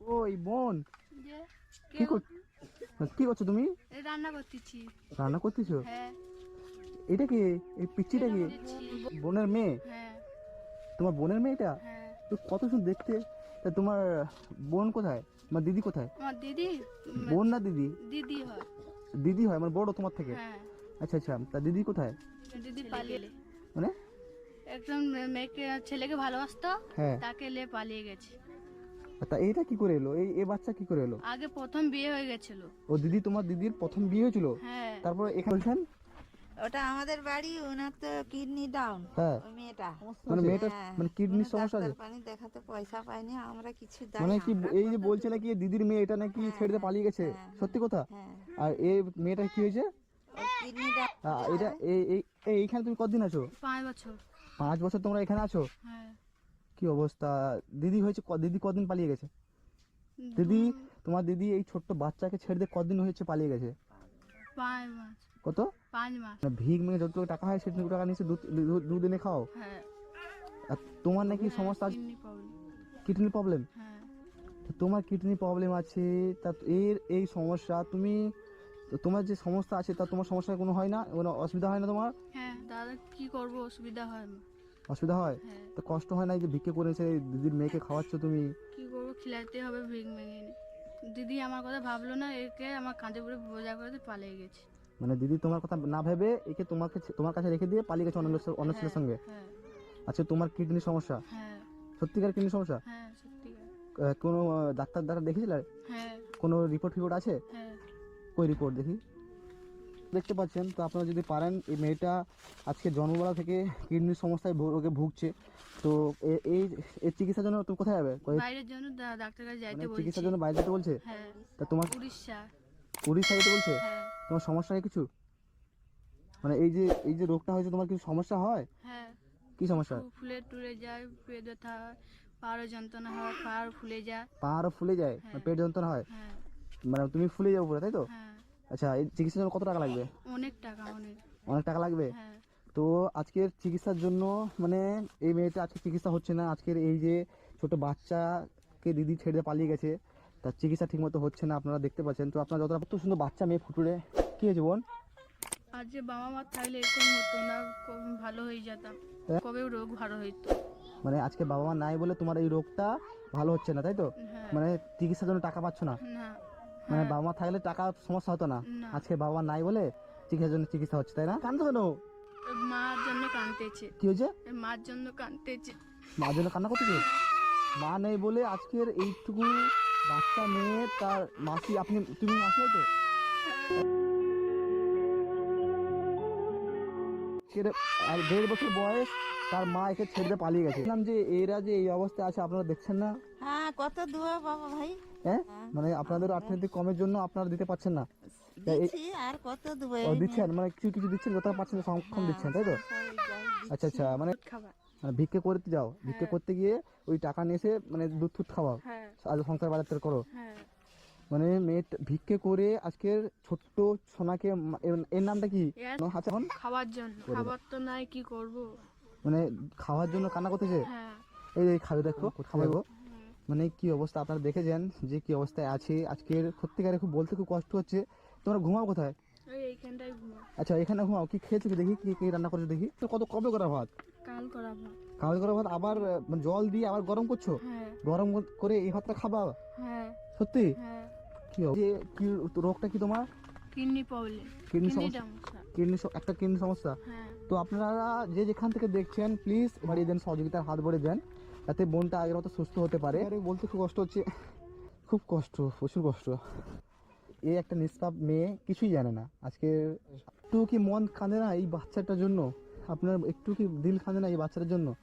ওই বোন। কি কর কি করছ তুমি? রান্না করতেছি। রান্না করতেছো? হ্যাঁ। এটা কি? এই পিচ্ছিটা কি? বোনের মেয়ে? হ্যাঁ। তোমার বোনের মেয়েটা? হ্যাঁ। তো কত সুন্দর দেখতে। তা তোমার বোন কোথায়? আমার দিদি কোথায়? আমার দিদি বোন না দিদি? দিদি হয়। দিদি হয় মানে বড় তোমার থেকে? হ্যাঁ। আচ্ছা আচ্ছা তা দিদি কোথায়? দিদি পালিয়ে মানে? একজন মেয়েকে ছেলেকে ভালোবাসতো হ্যাঁ। তাকে লে পালিয়ে গেছে। তা এইটা কি করে এলো? এই এ বাচ্চা কি করে এলো? আগে প্রথম বিয়ে হয়ে গেছিল। ও দিদি তোমার দিদির প্রথম বিয়ে হয়েছিল? হ্যাঁ। তারপর এখানে বলছেন? ওটা আমাদের বাড়ি ওনার তো কিডনি ডাউন হ্যাঁ। মেয়েটা। মানে হ্যাঁ, মানে কিডনির কোনো সমস্যা আছে? পানি দেখাতে পয়সা পাইনি আমরা কিছু দেয় মানে কি এই যে বলছে নাকি দিদির মেয়ে এটা নাকি ছেড়ে দিয়ে পালিয়ে গেছে? সত্যি কথা? হ্যাঁ। আর এই মেয়েটা কি হয়েছে? কিডনি ডাউন এটা এই- এইখানে তুমি কতদিন আছো? পাঁচ বছর। পাঁচ বছর তোমরা এখানে আছো? হ্যাঁ। কি অবস্থা? দিদি হয়েছে ক- দিদি কদিন পালিয়ে গেছে? দিদি তোমার দিদি এই ছোট্ট বাচ্চাকে ছেড়ে দিয়ে কদিন হয়েছে পালিয়ে গেছে? কত? পাঁচ মাস। না, ভিক মেয়ে যতটুকু টাকা হয় সেটুকু টাকা নিচে দুদিনে খাও। হ্যাঁ। আর তোমার নাকি সমস্যা আছে? কিডনি প্রবলেম হ্যাঁ। তোমার কিডনি প্রবলেম আছে তা এর এই সমস্যা তুমি তোমার যে সমস্যা আছে তা তোমার সমস্যা কোনো হয় না? কোনো অসুবিধা হয় না তোমার? হ্যাঁ দাদা কি করব? অসুবিধা হয় আমার। অসুবিধা হয়? হ্যাঁ। তো কষ্ট হয় না এই যে ভিক্ষে করেছে দিদির মেয়েকে খাওয়াচ্ছ তুমি? কি করব? খিলাতে হবে ভিক মেঙে দিদি আমার কথা ভাবলো না একে আমার কাঁধে পড়ে বোঝা করে পালিয়ে গেছে। মানে দিদি তোমার কথা না ভেবে একে তোমাকে তোমার কাছে রেখে দিয়ে পালিয়ে গেছে অন্য অন্য ছেলের সঙ্গে? হ্যাঁ। আচ্ছা তোমার কিডনি সমস্যা? হ্যাঁ। সত্যিকার কিডনি সমস্যা? হ্যাঁ কোনো ডাক্তার দ্বারা দেখেছিলে হ্যাঁ। কোনো রিপোর্ট ফিপোর্ট আছে? হ্যাঁ। কই রিপোর্ট দেখি? দেখতে পাচ্ছেন তো আপনারা যদি পারেন এই মেয়েটা আজকে জন্মবেলা থেকে কিডনির সমস্যায় ওকে ভুগছে। তো এই এর চিকিৎসার জন্য তুমি কোথায় যাবে? বাইরের জন্য ডাক্তার কাছে যাইতে মানে বলছি। চিকিৎসার জন্য বাইরে যেতে বলছে? হ্যাঁ। তা তোমার উড়িষ্যা। উড়িষ্যা যেতে বলছে? হ্যাঁ। তোমার সমস্যা কিছু? মানে এই যে এই যে রোগটা হয়েছে তোমার কিছু সমস্যা হয়? হ্যাঁ। কি সমস্যা? ফুলে টুলে যায় পেট ব্যথা পাড়ও যন্ত্রণা হয় পাড় ফুলে যায়। পাহাড়ও ফুলে যায় হ্যাঁ। পেট যন্ত্রণা হয়? হ্যাঁ। মানে তুমি ফুলে যাব পুরো তাই তো? হ্যাঁ। আচ্ছা এই চিকিৎসার জন্য কত টাকা লাগবে? অনেক টাকা অনেক। অনেক টাকা লাগবে? হ্যাঁ। তো আজকের চিকিৎসার জন্য মানে এই মেয়েটা আজকে চিকিৎসা হচ্ছে না আজকের এই যে ছোট বাচ্চাকে দিদি ছেড়ে পালিয়ে গেছে তার চিকিৎসা ঠিকমতো হচ্ছে না আপনারা দেখতে পাচ্ছেন। তো আপনারা যতটা কত সুন্দর বাচ্চা মেয়ে ফুটুরে। কি হয়েছে বোন? আর যে বাবা মা থাকলে এরকম হতো না ভালো হয়ে যেতাম হ্যাঁ? কবে রোগ ভালো হইতো? মানে আজকে বাবা মা নাই বলে তোমার এই রোগটা ভালো হচ্ছে না তাই তো? হ্যাঁ। মানে চিকিৎসার জন্য টাকা পাচ্ছ না? না। মানে হ্যাঁ। বাবা মা থাকলে টাকা সমস্যা হতো না। আজকে বাবা মা নাই বলে চিকিৎসার জন্য চিকিৎসা হচ্ছে তাই না? কান্দো কেন? মার জন্য কাঁদতেছে। কি হয়েছে? মার জন্য কাঁদতেছে। মার জন্য কান্না করতেছে মা নেই বলে আজকের এইটুকু বাচ্চা মেয়ে তার মাসি আপনি তুমি মাসি তো আর দেড় বছর বয়স তার মা একে ছেড়ে পালিয়ে গেছে। যে এরা যে এই অবস্থায় আছে আপনারা দেখছেন না? হ্যাঁ কত দুয়া বাবা ভাই। হ্যাঁ? মানে আপনাদের অর্থনৈতিক কমের জন্য আপনারা দিতে পারছেন না। দিচ্ছি আর কত ও দিচ্ছেন? মানে কিছু কিছু দিচ্ছেন যতটা পাচ্ছেন সংরক্ষণ দিচ্ছেন তাই তো? আচ্ছা আচ্ছা মানে মানে ভিক্ষে করতে যাও ভিক্ষে করতে গিয়ে ওই টাকা নিয়ে এসে মানে দুধ টুধ খাওয়াও। হ্যাঁ। আজ সংসার বাজার করো। হ্যাঁ। মানে মেয়ে ভিক্ষে করে আজকের ছোট্ট সোনাকে এর- নামটা কি? আচ্ছা এখন? খাবার জন্য। খাবার তো নাই কি করব? মানে খাওয়ার জন্য কান্না করতেছে? হ্যাঁ। এই এই খাবে দেখো খাওয়াবো মানে কি অবস্থা? আপনারা দেখে যান যে কি অবস্থায় আছে। আজকের সত্যিকারে খুব বলতে খুব কষ্ট হচ্ছে। তোমরা ঘুমাও কোথায়? আচ্ছা এখানে ঘুমাও। কি খেয়েছো দেখি? কি কি রান্না করছ দেখি? তো কত কবে করা ভাত? কাল করাবো কাগজ করা ভাত? আবার মানে জল দিয়ে আবার গরম করছ? হ্যাঁ। গরম করে এই ভাতটা খাবা? হ্যাঁ। সত্যি? হ্যাঁ। কি হবে? কি রোগটা কি তোমার? Kidney problem. কিডনি সমস্যা। কিডনি একটা কিডনি সমস্যা। হ্যাঁ। তো আপনারা যে যেখান থেকে দেখছেন প্লিজ বাড়িয়ে দেন সহযোগিতার হাত ভরে দেন। যাতে মনটা আগের মতো সুস্থ হতে পারে। আরে বলতে খুব কষ্ট হচ্ছে। খুব কষ্ট প্রচুর কষ্ট। এই একটা নিষ্পাপ মেয়ে কিছুই জানে না। আজকে একটু কি মন কাঁদে না এই বাচ্চাটার জন্য? আপনার একটু কি দিল কাঁদে না এই বাচ্চাটার জন্য?